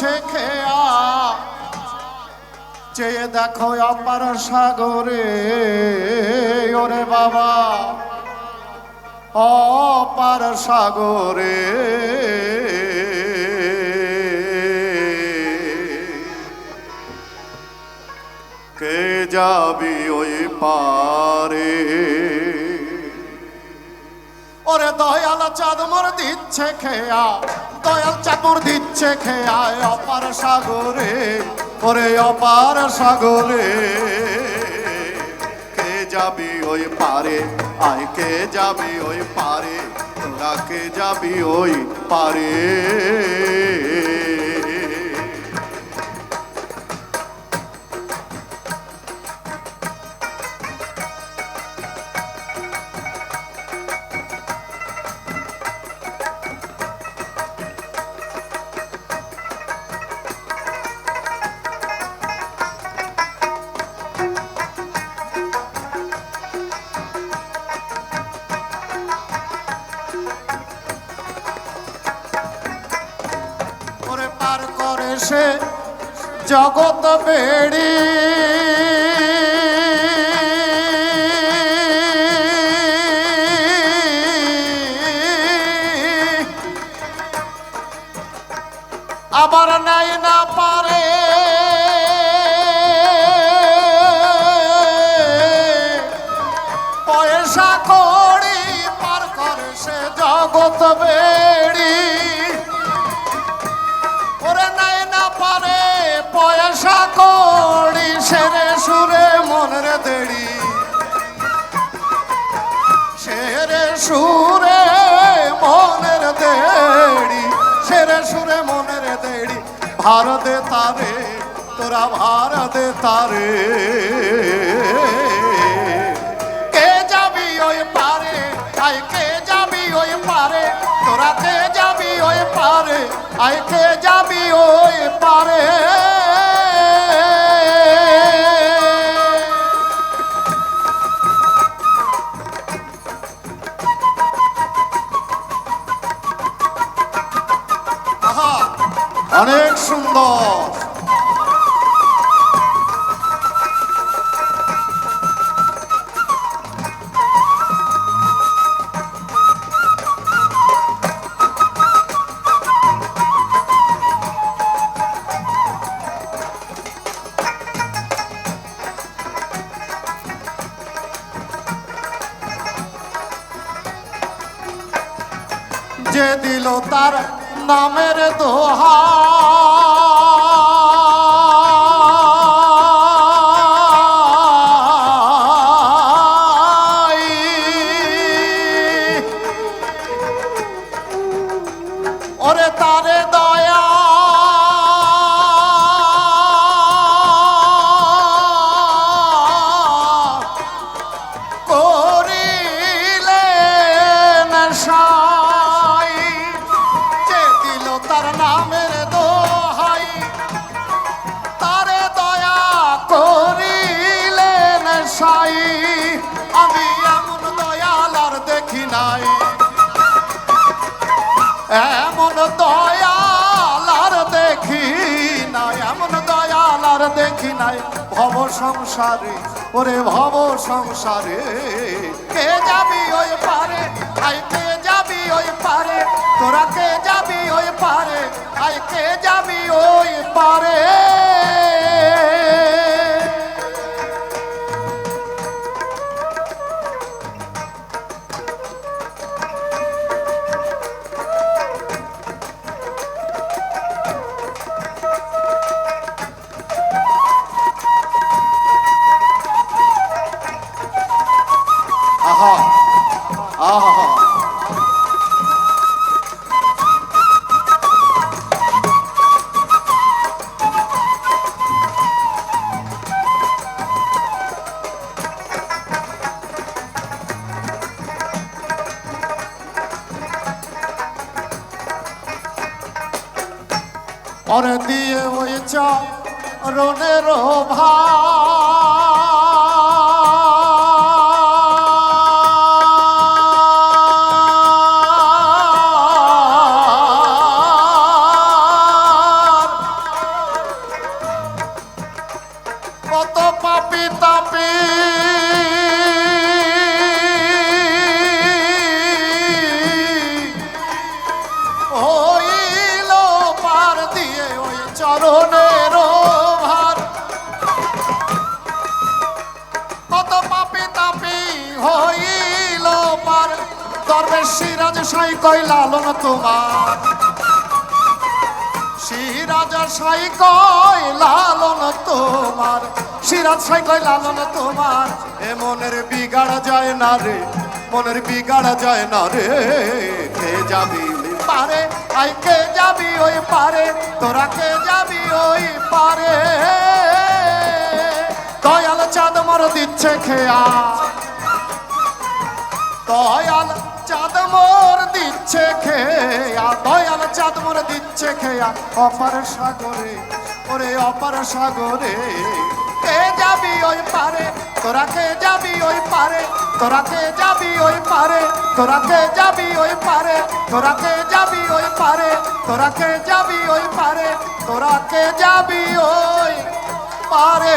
আছে খেয়া। চেয়ে দেখো অপার সাগরে। ওরে বাবা অপার সাগরে। কে যাবি ওই পারে? ওরে দয়াল চাঁদমর দিচ্ছে খেয়া, দয়াল চাঁদমর দিচ্ছে খেয়া অপার সাগরে, ওরে অপার সাগরে। কে যাবি ওই পারে? আয়, কে যাবি ওই পারে? তোরা কে যাবি ওই পারে? সে জগৎ বেড়ি। সেরে মনের দেড়ি, সেরে সুরে মনের দেড়ি ভার দে তারে, তোরা ভার দে তারে। কে যাবি ওই পারে? আই কে যাবি ওই পারে? তোরা কে যাবি ওই পারে? আই কে যাবি ওই পারে? অনেক সুন্দর। যে দিল তার নামের দোহা এমন দয়ালার দেখি নাই, এমন দয়ালার দেখি নাই। ভব সংসারে, ওরে ভব সংসারে, কে যাবি ওই পারে? আই কে যাবি ওই পারে? তোরা কে যাবি ওই পারে? আই কে যাবি ওই পারে? ওরে দিয়ে ওই চরণের ভার। কত পারি হইল দরবেশ সিরাজ, সাই কই লালন তোমার। সিরাজ, সাই কই লালন তোমার। সিরাজ, সাই কই লালন তোমার। এ মনের বিগাড় যায় না রে, মনের বিগাড় যায় না রে। কে যাবি পারে? আই কে যাবি ওই পারে? তোরা কে যাবি ওই পারে? দয়াল চাঁদ মর দিচ্ছে খেয়া। দয়াল মোর দিচ্ছে খেয়া, দয়াল চাঁদ মোর দিচ্ছে খেয়া। অপার সাগরে, ওরে অপার সাগরে, কে যাবি ওই পারে? তোরা কে যাবি ওই পারে? তোরা কে যাবি ওই পারে? তোরা কে যাবি ওই পারে? তোরা কে যাবি ওই পারে? তোরা কে যাবি ওই পারে? তোরা কে যাবি ওই পারে?